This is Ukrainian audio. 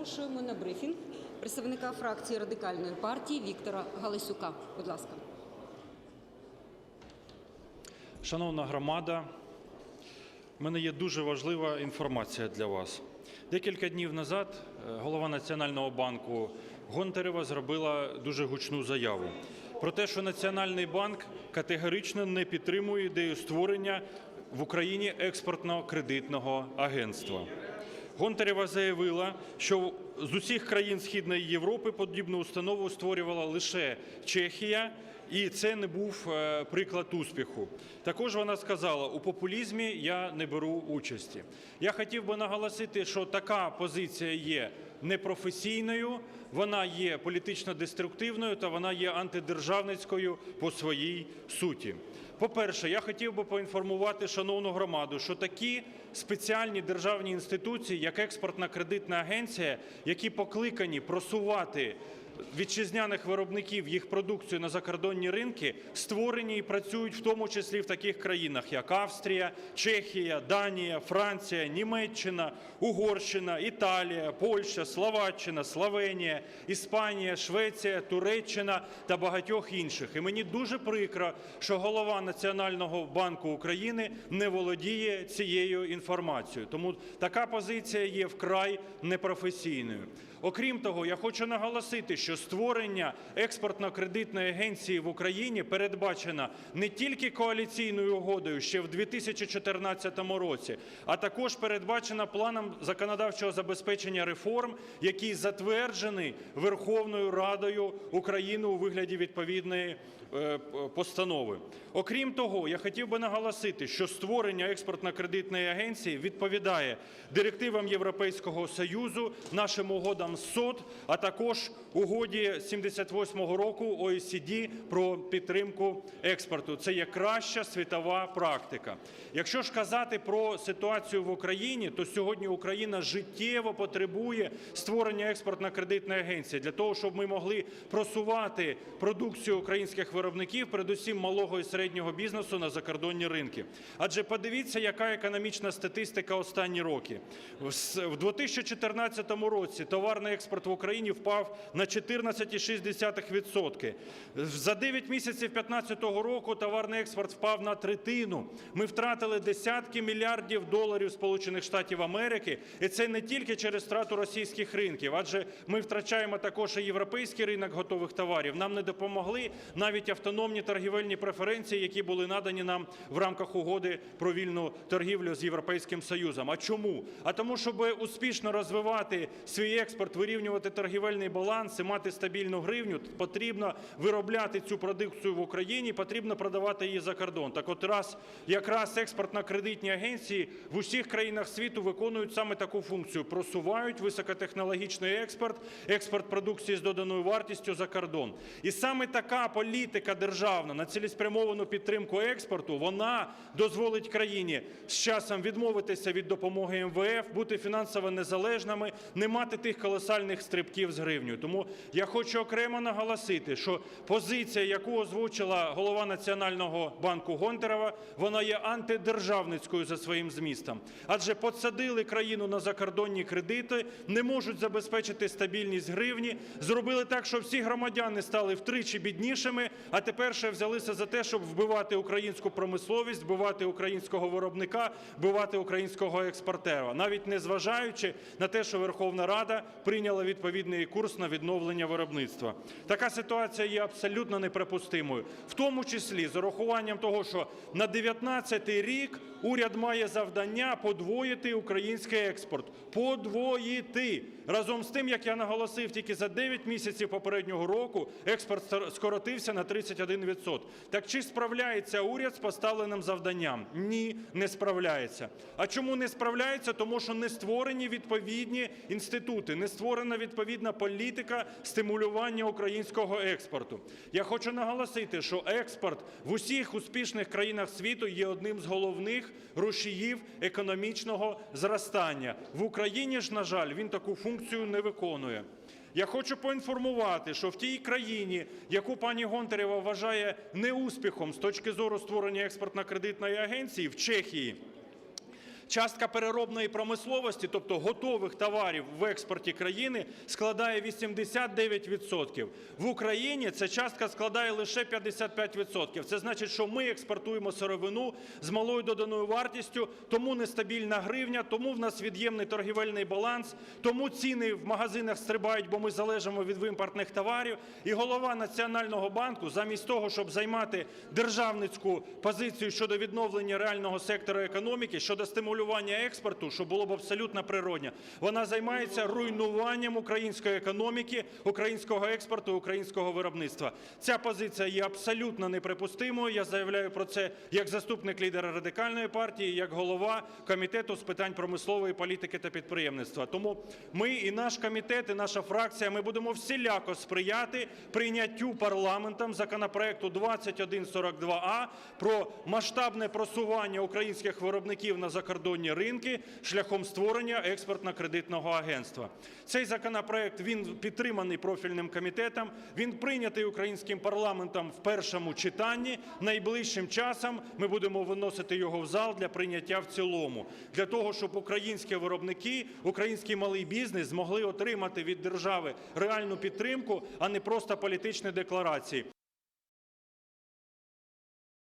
запрошуємо на брифінг представника фракції радикальної партії Віктора Галасюка. Будь ласка. Шановна громада, в мене є дуже важлива інформація для вас. Декілька днів назад е, голова Національного банку Гонтарева зробила дуже гучну заяву про те, що Національний банк категорично не підтримує ідею створення в Україні експортно-кредитного агентства. Гонтарева заявила, що з усіх країн Східної Європи подібну установу створювала лише Чехія, і це не був е, приклад успіху. Також вона сказала, у популізмі я не беру участі. Я хотів би наголосити, що така позиція є непрофесійною, вона є політично деструктивною та вона є антидержавницькою по своїй суті. По-перше, я хотів би поінформувати шановну громаду, що такі спеціальні державні інституції, як експортна кредитна агенція, які покликані просувати вітчизняних виробників їх продукцію на закордонні ринки, створені і працюють в тому числі в таких країнах, як Австрія, Чехія, Данія, Франція, Німеччина, Угорщина, Італія, Польща, Словаччина, Словенія, Іспанія, Швеція, Туреччина та багатьох інших. І мені дуже прикро, що голова Національного банку України не володіє цією інформацією. Тому така позиція є вкрай непрофесійною. Окрім того, я хочу наголосити, що створення експортно-кредитної агенції в Україні передбачено не тільки коаліційною угодою ще в 2014 році, а також передбачено планом законодавчого забезпечення реформ, який затверджений Верховною Радою України у вигляді відповідної е, постанови. Окрім того, я хотів би наголосити, що створення експортно-кредитної агенції відповідає директивам Європейського Союзу, нашим угодам з СОД, а також угоді 78-го року ОЕСД про підтримку експорту. Це є краща світова практика. Якщо ж казати про ситуацію в Україні, то сьогодні Україна життєво потребує створення експортно-кредитної агенції для того, щоб ми могли просувати продукцію українських виробників, передусім малого і середнього бізнесу на закордонні ринки. Адже подивіться, яка економічна статистика останні роки. В с- В 2014 році товарний експорт в Україні впав на 14,6%. За 9 місяців 2015 року товарний експорт впав на третину. Ми втратили десятки мільярдів доларів Сполучених Штатів Америки, і це не тільки через втрату російських ринків, адже ми втрачаємо також і європейський ринок готових товарів. Нам не допомогли навіть автономні торгівельні преференції, які були надані нам в рамках угоди про вільну торгівлю з Європейським Союзом. А чому? А тому, щоб успішно розвивати свій експорт, вирівнювати торгівельний баланс і мати стабільну гривню, потрібно виробляти цю продукцію в Україні, потрібно продавати її за кордон. Так от раз якраз експортно-кредитні агенції в усіх країнах світу виконують саме таку функцію: просувають високотехнологічний експорт, експорт продукції з доданою вартістю за кордон. І саме така політика державна на цілеспрямовану підтримку експорту, вона дозволить країні з часом відмовитися від допомоги МВФ, бути фінансово незалежними, не мати тих колосальних стрибків з гривнею. Тому я хочу окремо наголосити, що позиція, яку озвучила голова Національного банку Гонтарева, вона є антидержавницькою за своїм змістом. Адже подсадили країну на закордонні кредити, не можуть забезпечити стабільність гривні, зробили так, що всі громадяни стали втричі біднішими, а тепер ще взялися за те, щоб вбивати українську промисловість, вбивати українського виробника, вбивати українського експортера, навіть не зважаючи на те, що Верховна Рада прийняла відповідний курс на відновлення виробництва. Така ситуація є абсолютно неприпустимою, в тому числі з урахуванням того, що на 19-й рік уряд має завдання подвоїти український експорт. Подвоїти разом з тим, як я наголосив, тільки за 9 місяців попереднього року експорт скоротився на 31%. Так чи справляється уряд з поставленим завданням? Ні, не справляється. А чому не справляється? Тому що не створені відповідні інститути, не створена відповідна політика стимулювання українського експорту. Я хочу наголосити, що експорт в усіх успішних країнах світу є одним з головних рушіїв економічного зростання. В Україні ж, на жаль, він таку функцію не виконує. Я хочу поінформувати, що в тій країні, яку пані Гонтарева вважає неуспіхом з точки зору створення експортно-кредитної агенції, в Чехії, частка переробної промисловості, тобто готових товарів в експорті країни, складає 89%. В Україні ця частка складає лише 55%. Це значить, що ми експортуємо сировину з малою доданою вартістю, тому нестабільна гривня, тому в нас від'ємний торгівельний баланс, тому ціни в магазинах стрибають, бо ми залежимо від імпортних товарів. І голова Національного банку, замість того, щоб займати державницьку позицію щодо відновлення реального сектору економіки, щодо стимулювання експорту, що було б абсолютно природньо, вона займається руйнуванням української економіки, українського експорту, українського виробництва. Ця позиція є абсолютно неприпустимою. Я заявляю про це як заступник лідера радикальної партії, як голова комітету з питань промислової політики та підприємництва. Тому ми і наш комітет, і наша фракція, ми будемо всіляко сприяти прийняттю парламентом законопроекту 2142а про масштабне просування українських виробників на закордонні ринки шляхом створення експортно-кредитного агентства. Цей законопроект він підтриманий профільним комітетом. Він прийнятий українським парламентом в першому читанні. Найближчим часом ми будемо виносити його в зал для прийняття в цілому, для того, щоб українські виробники, український малий бізнес змогли отримати від держави реальну підтримку, а не просто політичні декларації.